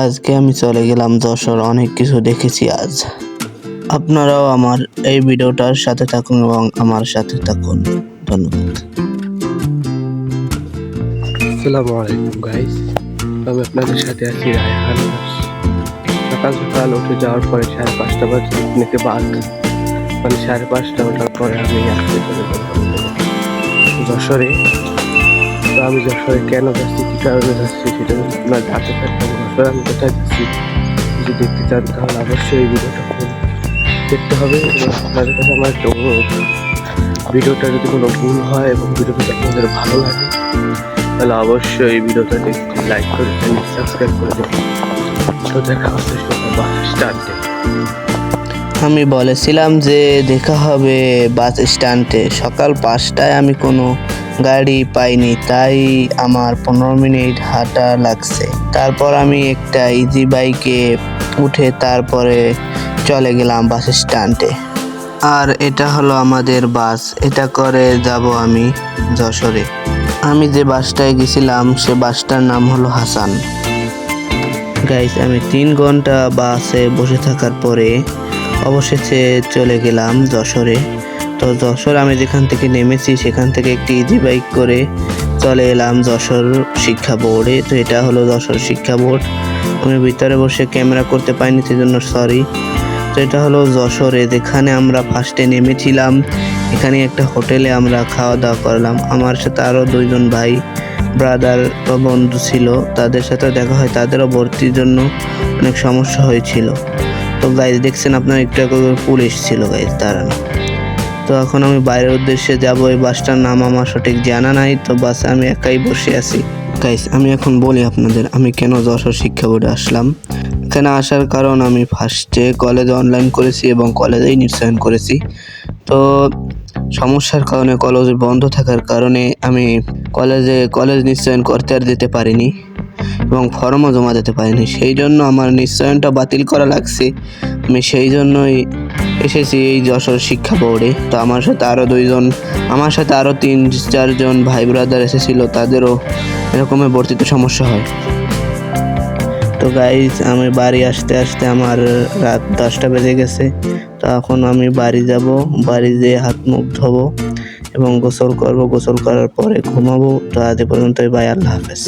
আজকে আমি চলে গেলাম যশোর, অনেক কিছু দেখেছি আজ। আপনারাও আমার এই ভিডিওটার সাথে থাকুন এবং আমার সাথে থাকুন। ধন্যবাদ। আসসালামু আলাইকুম গাইস আমি আপনাদের সাথে আছি রায়হান সকাল সকাল উঠে যাওয়ার পরে সাড়ে পাঁচটা বাজে নিতে বাদ মানে সাড়ে পাঁচটা ওঠার পরে আমি আসতে চলে যশোরে আমি যশোরে কেন যাচ্ছি, কী কারণে যাচ্ছি সেটা আপনার জানতে থাকতাম যশোরে আমি কোথায় যাচ্ছি যদি দেখতে চান তাহলে অবশ্যই ভিডিওটা দেখতে হবে এবং আপনাদের কাছে আমার একটা অনুরোধ। ভিডিওটা যদি কোনো ভুল হয় এবং ভিডিওটা আপনাদের ভালো লাগে, তাহলে অবশ্যই ভিডিওটাতে একটি লাইক করে চ্যানেল সাবস্ক্রাইব করে দেবেন তো দেখা হচ্ছে বাস স্টার্টে আমি বলেছিলাম যে দেখা হবে বাস স্ট্যান্ডে। সকাল পাঁচটায় আমি কোনো গাড়ি পাইনি, তাই আমার পনেরো মিনিট হাঁটা লাগছে। তারপর আমি একটা ইজি বাইকে উঠে তারপরে চলে গেলাম বাস স্ট্যান্ডে আর এটা হলো আমাদের বাস, এটা করে যাব আমি যশোরে। আমি যে বাসটায় গেছিলাম, সে বাসটার নাম হলো হাসান। গাইস আমি তিন ঘণ্টা বাসে বসে থাকার পরে অবশেষে চলে গেলাম যশোরে। তো যশোর আমি যেখান থেকে নেমেছি, সেখান থেকে একটি ইজি বাইক করে চলে এলাম যশোর শিক্ষা বোর্ডে। তো এটা হলো যশোর শিক্ষা বোর্ড। আমি ভিতরে বসে ক্যামেরা করতে পারিনি, সেজন্য সরি তো এটা হলো যশোরে, যেখানে আমরা ফার্স্টে নেমেছিলাম। এখানে একটা হোটেলে আমরা খাওয়া দাওয়া করলাম। আমার সাথে আরও দুইজন ভাই ব্রাদার বা বন্ধু ছিল। তাদের সাথে দেখা হয়, তাদেরও ভর্তির জন্য অনেক সমস্যা হয়েছিল। তো গাইজ দেখছেন আপনার একটু পুলিশ ছিল গাইজ দাঁড়ানো। তো এখন আমি বাইরের উদ্দেশ্যে যাব, এই বাসটার নাম আমার সঠিক জানা নাই, তো বাসে আমি একাই বসে আছি। গাইজ আমি এখন বলি আপনাদের, আমি কেন যশোর শিক্ষা বোর্ডে আসলাম? এখানে আসার কারণ আমি ফার্স্টে কলেজে অনলাইন করেছি এবং কলেজেই নিশ্চয়ন করেছি। তো সমস্যার কারণে কলেজ বন্ধ থাকার কারণে আমি কলেজে কলেজ নিশ্চয়ন করতে আর দিতে পারিনি এবং ফর্মও জমা দিতে পারিনি। সেই জন্য আমার নিশ্চয়নটা বাতিল করা লাগছে। আমি সেই জন্যই এসেছি এই যশোর শিক্ষা বোর্ডে। তো আমার সাথে আরও দুইজন, আমার সাথে আরও তিন, চারজন ভাই ব্রাদার এসেছিল, তাদেরও এরকমই ভর্তিতে সমস্যা হয়। তো গাইজ আমি বাড়ি আসতে আসতে আমার রাত দশটা বেজে গেছে। তো এখন আমি বাড়ি যাব, বাড়ি যেয়ে হাত মুখ ধোবো এবং গোসল করব। গোসল করার পরে ঘুমাবো। তো আজ পর্যন্তই, বাই, আল্লাহ হাফেজ।